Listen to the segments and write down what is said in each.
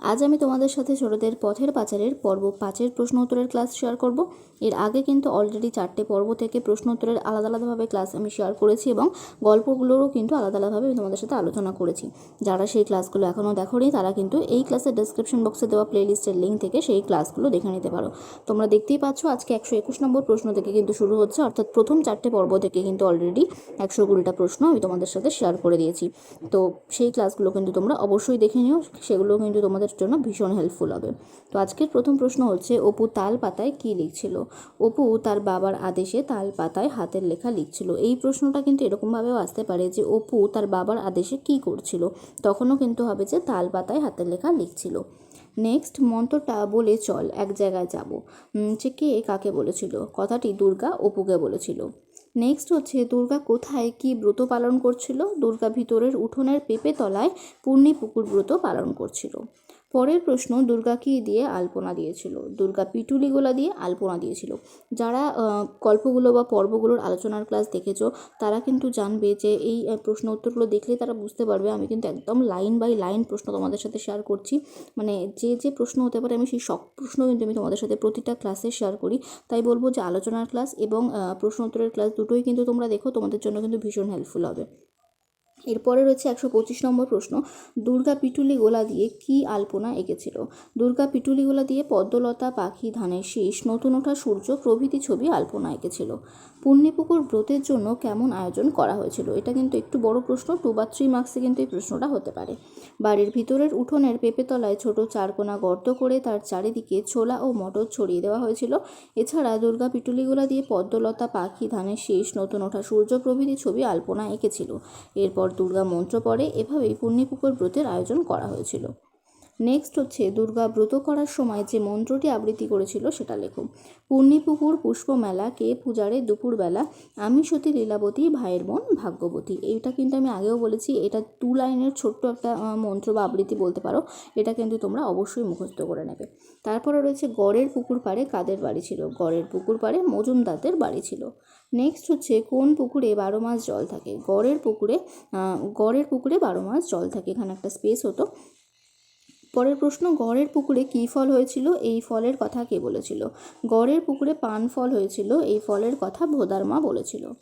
আজ আমি তোমাদের সাথে ছোটদের পথের পাচারের পর্ব পাঁচের প্রশ্ন উত্তরের ক্লাস শেয়ার করব। এর আগে কিন্তু অলরেডি চারটে পর্ব থেকে প্রশ্ন উত্তরের আলাদা আলাদাভাবে ক্লাস আমি শেয়ার করেছি এবং গল্পগুলোরও কিন্তু আলাদা আলাদাভাবে আমি তোমাদের সাথে আলোচনা করেছি। যারা সেই ক্লাসগুলো এখনও দেখোনি, তারা কিন্তু এই ক্লাসের ডেসক্রিপশন বক্সে দেওয়া প্লেলিস্টের লিঙ্ক থেকে সেই ক্লাসগুলো দেখে নিতে পারো। তোমরা দেখতেই পাচ্ছ, আজকে একশো একুশ নম্বর প্রশ্ন থেকে কিন্তু শুরু হচ্ছে, অর্থাৎ প্রথম চারটে পর্ব থেকে কিন্তু অলরেডি একশো কুড়িটা প্রশ্ন আমি তোমাদের সাথে শেয়ার করে দিয়েছি। তো সেই ক্লাসগুলো কিন্তু তোমরা অবশ্যই দেখে নিও, সেগুলো কিন্তু তোমাদের জন্য ভীষণ হেল্পফুল হবে। তো আজকের প্রথম প্রশ্ন হচ্ছে, অপু তাল পাতায় কী লিখছিল? অপু তার বাবার আদেশে তাল পাতায় হাতের লেখা লিখছিল। এই প্রশ্নটা কিন্তু এরকমভাবেও আসতে পারে যে, অপু তার বাবার আদেশে কী করছিল? তখনও কিন্তু হবে যে, তাল পাতায় হাতের লেখা লিখছিল। নেক্সট মন্ত্রটা বলে চল, এক জায়গায় যাব। যে কে কাকে বলেছিল? কথাটি দুর্গা অপুকে বলেছিল। নেক্সট হচ্ছে, দুর্গা কোথায় কি ব্রত পালন করছিল? দুর্গা ভিতরের উঠোনের পেঁপে তলায় পূর্ণি পুকুর ব্রত পালন করছিল। পরের প্রশ্ন দুর্গা কি দিয়ে আলপনা দিয়েছিল? দুর্গা পিটুলি গোলা দিয়ে আলপনা দিয়েছিল। যারা গল্পগুলো বা পর্বগুলোর আলোচনার ক্লাস দেখেছ, তারা কিন্তু জানবে যে এই প্রশ্ন উত্তরগুলো দেখলে তারা বুঝতে পারবে। আমি কিন্তু একদম লাইন বাই লাইন প্রশ্ন তোমাদের সাথে শেয়ার করছি। মানে যে যে প্রশ্ন হতে পারে, আমি সেই সব প্রশ্ন কিন্তু আমি তোমাদের সাথে প্রতিটা ক্লাসে শেয়ার করি। তাই বলব যে আলোচনার ক্লাস এবং প্রশ্ন উত্তরের ক্লাস দুটোই কিন্তু তোমরা দেখো। তোমাদের জন্য কিন্তু ভীষণ হেল্পফুল হবে। এরপরে রয়েছে একশো পঁচিশ নম্বর প্রশ্ন, দুর্গা পিটুলি গোলা দিয়ে কি আলপনা এঁকেছিল? দুর্গা পিটুলি গোলা দিয়ে পদ্মলতা, পাখি, ধানের শীষ, নতুন ওঠা সূর্য, প্রভৃতি ছবি আলপনা এঁকেছিল। পুণ্যপুকুর ব্রতের জন্য কেমন আয়োজন করা হয়েছিল? এটা কিন্তু একটু বড় প্রশ্ন টু বা থ্রি মার্কসে কিন্তু এই প্রশ্নটা হতে পারে। বাড়ির ভিতরের উঠোনের পেঁপেতলায় ছোট চারকোনা গর্ত করে তার চারিদিকে ছোলা ও মটর ছড়িয়ে দেওয়া হয়েছিল। এছাড়া দুর্গা পিটুলিগুলা দিয়ে পদ্মলতা, পাখি, ধানের শীষ, নতুন ওঠা সূর্য, প্রভৃতি ছবি আলপনা এঁকেছিল। এরপর দুর্গা মন্ত্র পড়ে এভাবেই পুণ্যপুকুর ব্রতের আয়োজন করা হয়েছিল। নেক্সট হচ্ছে দুর্গা ব্রত করার সময় যে মন্ত্রটি আবৃত্তি করেছিল সেটা লেখো। পূর্ণিপুকুর পুষ্পমেলা, কে পূজারে দুপুরবেলা, আমি সতী লীলাবতী, ভাইয়ের বোন, ভাগ্যবতী। এইটা কিন্তু আমি আগেও বলেছি, এটা টু লাইনের ছোট্ট একটা মন্ত্র বা আবৃত্তি বলতে পারো, এটা কিন্তু তোমরা অবশ্যই মুখস্থ করে নেবে। তারপরে রয়েছে গড়ের পুকুর পাড়ে কাদের বাড়ি ছিল? গড়ের পুকুর পাড়ে মজুমদারদের বাড়ি ছিল। নেক্সট হচ্ছে কোন পুকুরে বারো মাস জল থাকে? গড়ের পুকুরে গড়ের পুকুরে বারো মাস জল থাকে। এখানে একটা স্পেস হতো। পরের প্রশ্ন, গড়ের পুকুরে কী ফল হয়েছিল? এই ফলের কথা কে বলেছিল? গড়ের পুকুরে পান ফল হয়েছিল, এই ফলের কথা ভোদার মা বলেছিল।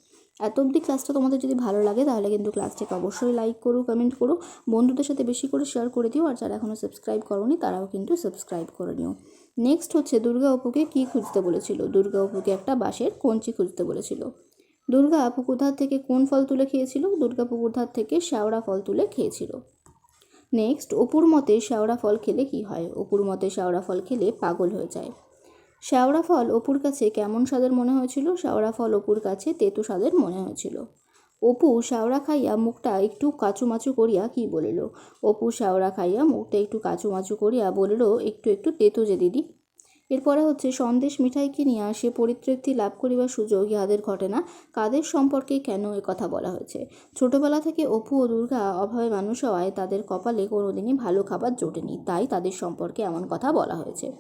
এত অবধি ক্লাসটা তোমাদের যদি ভালো লাগে, তাহলে কিন্তু ক্লাসটাকে অবশ্যই লাইক করো কমেন্ট করো। বন্ধুদের সাথে বেশি করে শেয়ার করে দিও। আর যারা এখনও সাবস্ক্রাইব করোনি, তারাও কিন্তু সাবস্ক্রাইব করে নিও। নেক্সট হচ্ছে দুর্গা অপুকে কী খুঁজতে বলেছিল? দুর্গা অপুকে একটা বাঁশের কঞ্চি খুঁজতে বলেছিল। দুর্গা পুকুরধার থেকে কোন ফল তুলে খেয়েছিল? দুর্গা পুকুরধার থেকে শ্যাওড়া ফল তুলে খেয়েছিল? নেক্সট অপুর মতে শ্যাওড়া ফল খেলে কি হয়? অপুর মতে শ্যাওড়া ফল খেলে পাগল হয়ে যায়। শ্যাওড়া ফল অপুর কাছে কেমন স্বাদের মনে হয়েছিল? শ্যাওড়া ফল অপুর কাছে তেতো স্বাদের মনে হয়েছিল। অপু শ্যাওড়া খাইয়া মুখটা একটু কাচুমাচু করিয়া কি বলিল? অপু শ্যাওড়া খাইয়া মুখটা একটু কাচুমাচু করিয়া বলিল, একটু একটু তেতো যে দিদি। এরপরে হচ্ছে সন্দেশ মিঠাই কিনিয়া সে পরিতৃপ্তি লাভ করিবার সুযোগ ইহাদের ঘটে না। কাদের সম্পর্কে কেন এ কথা বলা হয়েছে? ছোটবেলা থেকে অপু ও দুর্গা অভাবে মানুষ হওয়ায় তাদের কপালে কোনোদিনই ভালো খাবার জোটেনি, তাই তাদের সম্পর্কে এমন কথা বলা হয়েছে।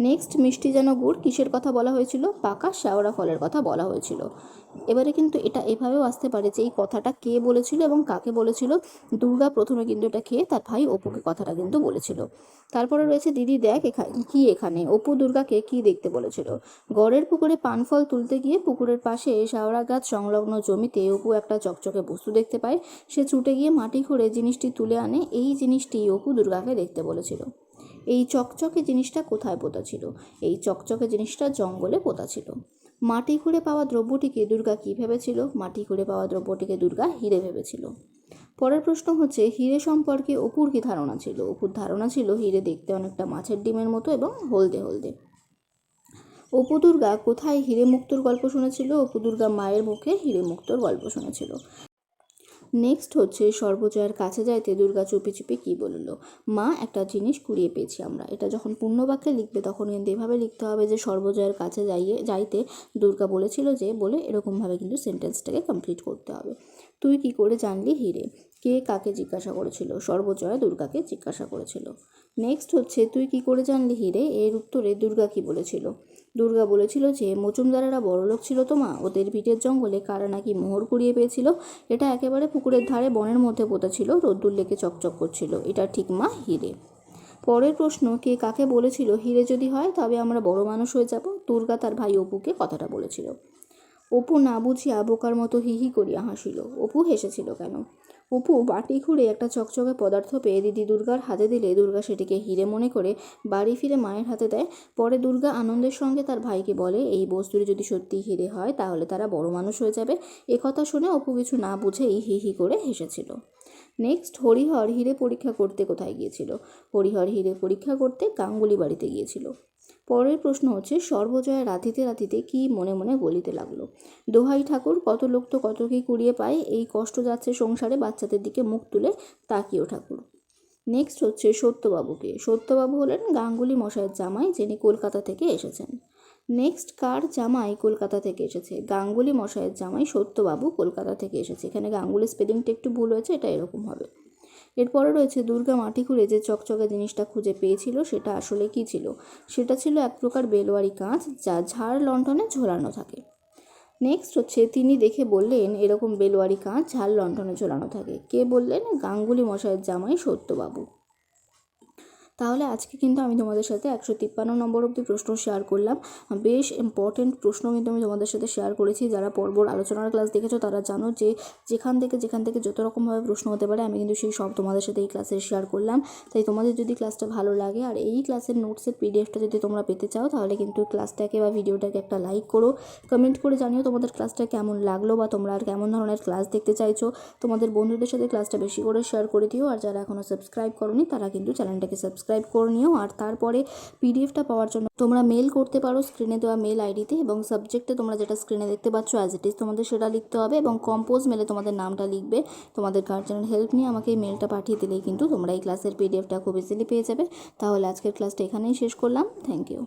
নেক্সট মিষ্টি যেন গুড়, কিসের কথা বলা হয়েছিল? পাকা শ্যাওড়া ফলের কথা বলা হয়েছিল। এবারে কিন্তু এটা এভাবেও আসতে পারে যে এই কথাটা কে বলেছিল এবং কাকে বলেছিল? দুর্গা প্রথমে কিন্তু এটা খেয়ে তার ভাই অপুকে কথাটা কিন্তু বলেছিল। তারপরে রয়েছে, দিদি দেখ এখানে কি এখানে? অপু দুর্গাকে কি দেখতে বলেছিল? গড়ের পুকুরে পানফল তুলতে গিয়ে পুকুরের পাশে শাওড়া গাছ সংলগ্ন জমিতে অপু একটা চকচকে বস্তু দেখতে পায়। সে ছুটে গিয়ে মাটি খুঁড়ে জিনিসটি তুলে আনে। এই জিনিসটি অপু দুর্গাকে দেখতে বলেছিল। এই চকচকে জিনিসটা কোথায় পোতা ছিল? এই চকচকে জিনিসটা জঙ্গলে পোতা ছিল। মাটি খুঁড়ে পাওয়া দ্রব্যটিকে দুর্গা কী ভেবেছিল? মাটি খুঁড়ে পাওয়া দ্রব্যটিকে দুর্গা হিরে ভেবেছিল। পরের প্রশ্ন হচ্ছে, হিরে সম্পর্কে অপুর কী ধারণা ছিল? অপুর ধারণা ছিল হিরে দেখতে অনেকটা মাছের ডিমের মতো এবং হলদে হলদে। অপু দুর্গা কোথায় হিরে মুক্তর গল্প শুনেছিল? অপু দুর্গা মায়ের মুখে হিরে মুক্তর গল্প শুনেছিল। নেক্সট হচ্ছে সর্বজয়ার কাছে যাইতে দুর্গা চুপি চুপি কী বলল? মা, একটা জিনিস কুড়িয়ে পেয়েছি আমরা। এটা যখন পূর্ণ বাক্যে লিখবে তখন কিন্তু এভাবে লিখতে হবে যে সর্বজয়ার কাছে যাইয়ে, যাইতে দুর্গা বলেছিল যে বলে এরকমভাবে কিন্তু সেন্টেন্সটাকে কমপ্লিট করতে হবে। তুই কি করে জানলি হিরে? কে কাকে জিজ্ঞাসা করেছিল? সর্বজয়া দুর্গাকে জিজ্ঞাসা করেছিল। নেক্সট হচ্ছে তুই কি করে জানলি হিরে? এর উত্তরে দুর্গা কি বলেছিল? দুর্গা বলেছিল যে, মচুমদারেরা বড়লোক ছিল তো মা? ওদের ভিটের জঙ্গলে কারা নাকি মোহর কুড়িয়ে পেয়েছিল? এটা একেবারে পুকুরের ধারে বনের মধ্যে পোতা ছিল, রোদ্দুর লেকে চকচক করছিল। এটা ঠিক মা, হিরে। পরের প্রশ্ন, কে কাকে বলেছিল হিরে যদি হয়, তবে আমরা বড় মানুষ হয়ে যাব? দুর্গা তার ভাই অপুকে কথাটা বলেছিল। অপু না বুঝিয়া বোকার মতো হি হি করিয়া হাসিল। অপু হেসেছিল কেন? অপু বাটি খুঁড়ে একটা চকচকে পদার্থ পেয়ে দিদি দুর্গার হাতে দিলে দুর্গা সেটিকে হিরে মনে করে বাড়ি ফিরে মায়ের হাতে দেয়। পরে দুর্গা আনন্দের সঙ্গে তার ভাইকে বলে, এই বস্তুটি যদি সত্যি হিরে হয়, তাহলে তারা বড় মানুষ হয়ে যাবে। একথা শুনে অপু কিছু না বুঝেই হি হি করে হেসেছিল। নেক্সট হরিহর হিরে পরীক্ষা করতে কোথায় গিয়েছিল? হরিহর হিরে পরীক্ষা করতে গাঙ্গুলি বাড়িতে গিয়েছিল। পরের প্রশ্ন হচ্ছে, সর্বজয়া রাধিতে রাধিতে কি মনে মনে বলিতে লাগল? দোহাই ঠাকুর, কত লোক তো কত কি কুড়িয়ে পায়, এই কষ্ট যাচ্ছে সংসারে বাচ্চাদের দিকে মুখ তুলে তাকিও ঠাকুর। নেক্সট হচ্ছে সত্যবাবুকে। সত্যবাবু হলেন গাঙ্গুলি মশাইয়ের জামাই, যিনি কলকাতা থেকে এসেছেন। নেক্সট, কার জামাই কলকাতা থেকে এসেছে? গাঙ্গুলি মশাইয়ের জামাই সত্যবাবু কলকাতা থেকে এসেছে। এখানে গাঙ্গুলি স্পেলিংটা একটু ভুল হয়েছে, এটা এরকম হবে। এরপরে রয়েছে দুর্গা মাটি খুঁড়ে যে চকচকে জিনিসটা খুঁজে পেয়েছিল, সেটা আসলে কি ছিল? সেটা ছিল এক প্রকার বেলোয়ারি কাঁচ যা ঝাড় লণ্ঠনে ঝোলানো থাকে। নেক্সট হচ্ছে, তিনি দেখে বললেন, এরকম বেলোয়ারি কাঁচ ঝাড় লণ্ঠনে ঝোলানো থাকে। কে বললেন? গাঙ্গুলি মশাইয়ের জামাই সত্যবাবু। তাহলে আজকে কিন্তু আমি তোমাদের সাথে একশো তিপ্পান্ন নম্বর অব্দি প্রশ্ন শেয়ার করলাম। বেশ ইম্পর্টেন্ট প্রশ্ন কিন্তু আমি তোমাদের সাথে শেয়ার করেছি। যারা পর্বর আলোচনার ক্লাস দেখেছ, তারা জানো যে যেখান থেকে যেখান থেকে যত রকমভাবে প্রশ্ন হতে পারে, আমি কিন্তু সেই সব তোমাদের সাথে এই ক্লাসে শেয়ার করলাম। তাই তোমাদের যদি ক্লাসটা ভালো লাগে, আর এই ক্লাসের নোটসের পিডিএফটা যদি তোমরা পেতে চাও, তাহলে কিন্তু ক্লাসটাকে বা ভিডিওটাকে একটা লাইক করো। কমেন্ট করে জানিও তোমাদের ক্লাসটা কেমন লাগল, বা তোমরা আর কেমন ধরনের ক্লাস দেখতে চাইছো। তোমাদের বন্ধুদের সাথে ক্লাসটা বেশি করে শেয়ার করে দিও, আর যারা এখনও সাবস্ক্রাইব করনি, তারা কিন্তু চ্যানেলটাকে সাবস্ক্রাইব করে নিও আর তারপরে পিডিএফটা পাওয়ার জন্য তোমরা মেল করতে পারো স্ক্রিনে দেওয়া মেল আইডিতে এবং সাবজেক্টে তোমরা যেটা স্ক্রিনে দেখতে পাচ্ছ অ্যাজ ইট ইজ তোমাদের সেটা লিখতে হবে এবং কম্পোজ মেলে তোমাদের নামটা লিখবে। তোমাদের গার্জেনের হেল্প নিয়ে আমাকে এই মেলটা পাঠিয়ে দিলেই কিন্তু তোমরা এই ক্লাসের পিডিএফটা খুব ইজিলি পেয়ে যাবে। তাহলে আজকের ক্লাসটা এখানেই শেষ করলাম। Thank you